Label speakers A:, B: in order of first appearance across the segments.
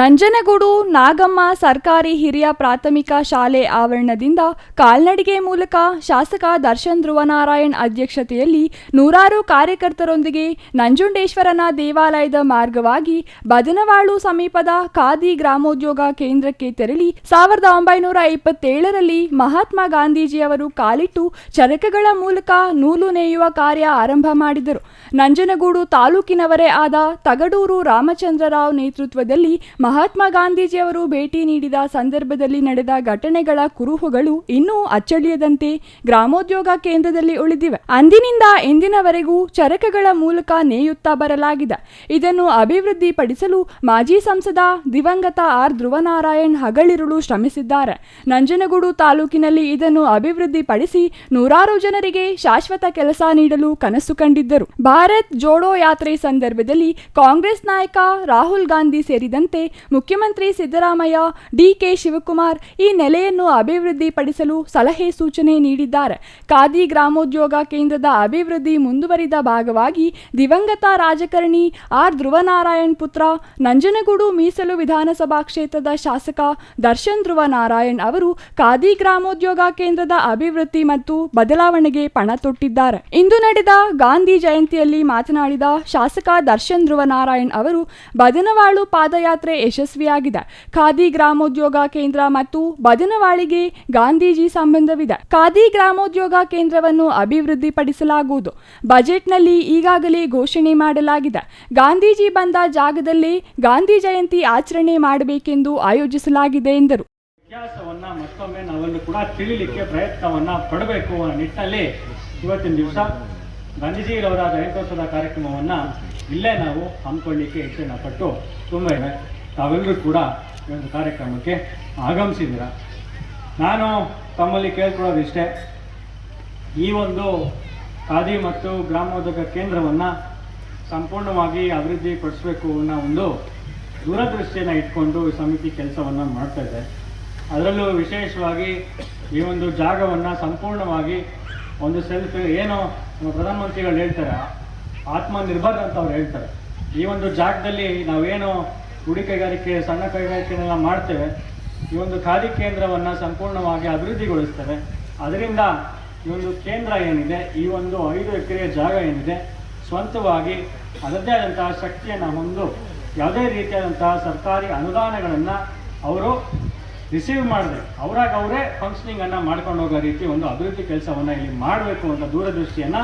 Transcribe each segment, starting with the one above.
A: ನಂಜನಗೂಡು ನಾಗಮ್ಮ ಸರ್ಕಾರಿ ಹಿರಿಯ ಪ್ರಾಥಮಿಕ ಶಾಲೆ ಆವರಣದಿಂದ ಕಾಲ್ನಡಿಗೆ ಮೂಲಕ ಶಾಸಕ ದರ್ಶನ್ ಧ್ರುವನಾರಾಯಣ್ ಅಧ್ಯಕ್ಷತೆಯಲ್ಲಿ ನೂರಾರು ಕಾರ್ಯಕರ್ತರೊಂದಿಗೆ ನಂಜುಂಡೇಶ್ವರನ ದೇವಾಲಯದ ಮಾರ್ಗವಾಗಿ ಬದನವಾಳು ಸಮೀಪದ ಖಾದಿ ಗ್ರಾಮೋದ್ಯೋಗ ಕೇಂದ್ರಕ್ಕೆ ತೆರಳಿ ಸಾವಿರದ ಒಂಬೈನೂರ ಇಪ್ಪತ್ತೇಳರಲ್ಲಿ ಮಹಾತ್ಮ ಗಾಂಧೀಜಿಯವರು ಕಾಲಿಟ್ಟು ಚರಕಗಳ ಮೂಲಕ ನೂಲು ನೇಯುವ ಕಾರ್ಯ ಆರಂಭ ಮಾಡಿದರು. ನಂಜನಗೂಡು ತಾಲೂಕಿನವರೇ ಆದ ತಗಡೂರು ರಾಮಚಂದ್ರರಾವ್ ನೇತೃತ್ವದಲ್ಲಿ ಮಹಾತ್ಮ ಗಾಂಧೀಜಿಯವರು ಭೇಟಿ ನೀಡಿದ ಸಂದರ್ಭದಲ್ಲಿ ನಡೆದ ಘಟನೆಗಳ ಕುರುಹುಗಳು ಇನ್ನೂ ಅಚ್ಚಳಿಯದಂತೆ ಗ್ರಾಮೋದ್ಯೋಗ ಕೇಂದ್ರದಲ್ಲಿ ಉಳಿದಿವೆ. ಅಂದಿನಿಂದ ಇಂದಿನವರೆಗೂ ಚರಕಗಳ ಮೂಲಕ ನೇಯುತ್ತಾ ಬರಲಾಗಿದೆ. ಇದನ್ನು ಅಭಿವೃದ್ಧಿಪಡಿಸಲು ಮಾಜಿ ಸಂಸದ ದಿವಂಗತ ಆರ್ ಧ್ರುವನಾರಾಯಣ್ ಹಗಳಿರುಳು ಶ್ರಮಿಸಿದ್ದಾರೆ. ನಂಜನಗೂಡು ತಾಲೂಕಿನಲ್ಲಿ ಇದನ್ನು ಅಭಿವೃದ್ಧಿಪಡಿಸಿ ನೂರಾರು ಜನರಿಗೆ ಶಾಶ್ವತ ಕೆಲಸ ನೀಡಲು ಕನಸು ಕಂಡಿದ್ದರು. ಭಾರತ್ ಜೋಡೋ ಯಾತ್ರೆ ಸಂದರ್ಭದಲ್ಲಿ ಕಾಂಗ್ರೆಸ್ ನಾಯಕ ರಾಹುಲ್ ಗಾಂಧಿ ಸೇರಿದಂತೆ ಮುಖ್ಯಮಂತ್ರಿ ಸಿದ್ದರಾಮಯ್ಯ, ಡಿಕೆ ಶಿವಕುಮಾರ್ ಈ ನೆಲೆಯನ್ನು ಅಭಿವೃದ್ಧಿಪಡಿಸಲು ಸಲಹೆ ಸೂಚನೆ ನೀಡಿದ್ದಾರೆ. ಖಾದಿ ಗ್ರಾಮೋದ್ಯೋಗ ಕೇಂದ್ರದ ಅಭಿವೃದ್ಧಿ ಮುಂದುವರಿದ ಭಾಗವಾಗಿ ದಿವಂಗತ ರಾಜಕಾರಣಿ ಆರ್. ಧ್ರುವನಾರಾಯಣ್ ಪುತ್ರ, ನಂಜನಗೂಡು ಮೀಸಲು ವಿಧಾನಸಭಾ ಕ್ಷೇತ್ರದ ಶಾಸಕ ದರ್ಶನ್ ಧ್ರುವನಾರಾಯಣ್ ಅವರು ಖಾದಿ ಗ್ರಾಮೋದ್ಯೋಗ ಕೇಂದ್ರದ ಅಭಿವೃದ್ಧಿ ಮತ್ತು ಬದಲಾವಣೆಗೆ ಪಣ ತೊಟ್ಟಿದ್ದಾರೆ. ಇಂದು ನಡೆದ ಗಾಂಧಿ ಜಯಂತಿಯಲ್ಲಿ ಮಾತನಾಡಿದ ಶಾಸಕ ದರ್ಶನ್ ಧ್ರುವನಾರಾಯಣ್ ಅವರು, ಬದನವಾಳು ಪಾದಯಾತ್ರೆ ಯಶಸ್ವಿಯಾಗಿದೆ. ಖಾದಿ ಗ್ರಾಮೋದ್ಯೋಗ ಕೇಂದ್ರ ಮತ್ತು ಬದನವಾಳಿಗೆ ಗಾಂಧೀಜಿ ಸಂಬಂಧವಿದೆ. ಖಾದಿ ಗ್ರಾಮೋದ್ಯೋಗ ಕೇಂದ್ರವನ್ನು ಅಭಿವೃದ್ಧಿಪಡಿಸಲಾಗುವುದು. ಬಜೆಟ್ನಲ್ಲಿ ಈಗಾಗಲೇ ಘೋಷಣೆ ಮಾಡಲಾಗಿದೆ. ಗಾಂಧೀಜಿ ಬಂದ ಜಾಗದಲ್ಲಿ ಗಾಂಧಿ ಜಯಂತಿ ಆಚರಣೆ ಮಾಡಬೇಕೆಂದು ಆಯೋಜಿಸಲಾಗಿದೆ ಎಂದರು.
B: ಇತಿಹಾಸವನ್ನ ಮತ್ತೊಮ್ಮೆ ನಾವನ್ನು ಕೂಡ ತಿಳಿಲಿಕ್ಕೆ ಪ್ರಯತ್ನವನ್ನ ಪಡಬೇಕು ಅನ್ನೋ ನಿಟ್ಟಿನಲ್ಲಿ ಇವತ್ತಿನ ದಿವಸ ಗಾಂಧೀಜಿಯವರ ಜಯಂತ್ಯೋತ್ಸವದ ಕಾರ್ಯಕ್ರಮವನ್ನ ಇಲ್ಲೇ ನಾವು ಹಮ್ಮಿಕೊಳ್ಳಿಕ್ಕೆ ಇಚ್ಛೆನ ಪಟ್ಟು ತುಂಬ ತಾವೆಲ್ಲರೂ ಕೂಡ ಈ ಒಂದು ಕಾರ್ಯಕ್ರಮಕ್ಕೆ ಆಗಮಿಸಿದ್ದೀರ? ನಾನು ತಮ್ಮಲ್ಲಿ ಕೇಳ್ಕೊಳ್ಳೋದು ಇಷ್ಟೇ ಈ ಒಂದು ಖಾದಿ ಮತ್ತು ಗ್ರಾಮೋದ್ಯೋಗ ಕೇಂದ್ರವನ್ನು ಸಂಪೂರ್ಣವಾಗಿ ಅಭಿವೃದ್ಧಿ ಪಡಿಸಬೇಕು ಅನ್ನೋ ಒಂದು ದೂರದೃಷ್ಟಿಯನ್ನು ಇಟ್ಕೊಂಡು ಈ ಸಮಿತಿ ಕೆಲಸವನ್ನು ಮಾಡ್ತಾ ಇದೆ. ಅದರಲ್ಲೂ ವಿಶೇಷವಾಗಿ ಈ ಒಂದು ಜಾಗವನ್ನು ಸಂಪೂರ್ಣವಾಗಿ ಒಂದು ಸೆಲ್ಫ್ ಏನು ಪ್ರಧಾನಮಂತ್ರಿಗಳು ಹೇಳ್ತಾರೆ, ಆತ್ಮನಿರ್ಭರ್ ಅಂತ ಅವ್ರು ಹೇಳ್ತಾರೆ. ಈ ಒಂದು ಜಾಗದಲ್ಲಿ ನಾವೇನು ಗುಡಿ ಕೈಗಾರಿಕೆ, ಸಣ್ಣ ಕೈಗಾರಿಕೆನೆಲ್ಲ ಮಾಡ್ತೇವೆ. ಈ ಒಂದು ಖಾದಿ ಕೇಂದ್ರವನ್ನು ಸಂಪೂರ್ಣವಾಗಿ ಅಭಿವೃದ್ಧಿಗೊಳಿಸ್ತೇವೆ. ಅದರಿಂದ ಈ ಒಂದು ಕೇಂದ್ರ ಏನಿದೆ, ಈ ಒಂದು ಐದು ಎಕರೆ ಜಾಗ ಏನಿದೆ, ಸ್ವಂತವಾಗಿ ಅದರದೇ ಆದಂತಹ ಶಕ್ತಿಯನ್ನು ಹೊಂದು ಯಾವುದೇ ರೀತಿಯಾದಂತಹ ಸರ್ಕಾರಿ ಅನುದಾನಗಳನ್ನು ಅವರು ರಿಸೀವ್ ಮಾಡಿದೆ ಅವರಾಗ ಅವರೇ ಫಂಕ್ಷನಿಂಗನ್ನು ಮಾಡ್ಕೊಂಡು ಹೋಗೋ ರೀತಿ ಒಂದು ಅಭಿವೃದ್ಧಿ ಕೆಲಸವನ್ನು ಇಲ್ಲಿ ಮಾಡಬೇಕು ಅಂತ ದೂರದೃಷ್ಟಿಯನ್ನು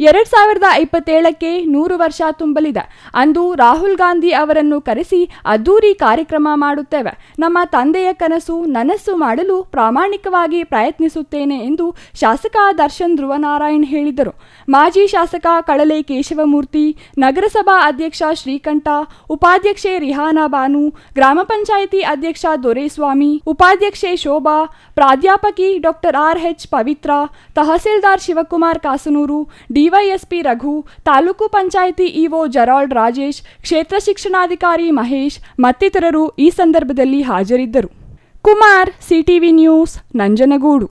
A: ಎರಡ್ ಸಾವಿರದ ಇಪ್ಪತ್ತೇಳಕ್ಕೆ ನೂರು ವರ್ಷ ತುಂಬಲಿದೆ. ಅಂದು ರಾಹುಲ್ ಗಾಂಧಿ ಅವರನ್ನು ಕರೆಸಿ ಅದ್ದೂರಿ ಕಾರ್ಯಕ್ರಮ ಮಾಡುತ್ತೇವೆ. ನಮ್ಮ ತಂದೆಯ ಕನಸು ನನಸು ಮಾಡಲು ಪ್ರಾಮಾಣಿಕವಾಗಿ ಪ್ರಯತ್ನಿಸುತ್ತೇನೆ ಎಂದು ಶಾಸಕ ದರ್ಶನ್ ಧ್ರುವನಾರಾಯಣ್ ಹೇಳಿದರು. ಮಾಜಿ ಶಾಸಕ ಕಳಲೆ ಕೇಶವಮೂರ್ತಿ, ನಗರಸಭಾ ಅಧ್ಯಕ್ಷ ಶ್ರೀಕಂಠ, ಉಪಾಧ್ಯಕ್ಷೆ ರಿಹಾನಾ ಬಾನು, ಗ್ರಾಮ ಪಂಚಾಯಿತಿ ಅಧ್ಯಕ್ಷ ದೊರೆಸ್ವಾಮಿ, ಉಪಾಧ್ಯಕ್ಷೆ Shobha, ಪ್ರಾಧ್ಯಾಪಕಿ doctor R H Pavithra, tahsildar Shivakumar Kasanur, DYSP Raghu, taluk panchayat EO Gerald Rajesh, ಕ್ಷೇತ್ರ ಶಿಕ್ಷಣಾಧಿಕಾರಿ ಮಹೇಶ್ ಮತ್ತಿತರರು ಈ ಸಂದರ್ಭದಲ್ಲಿ ಹಾಜರಿದ್ದರು. Kumar, CTV news, Nanjangud.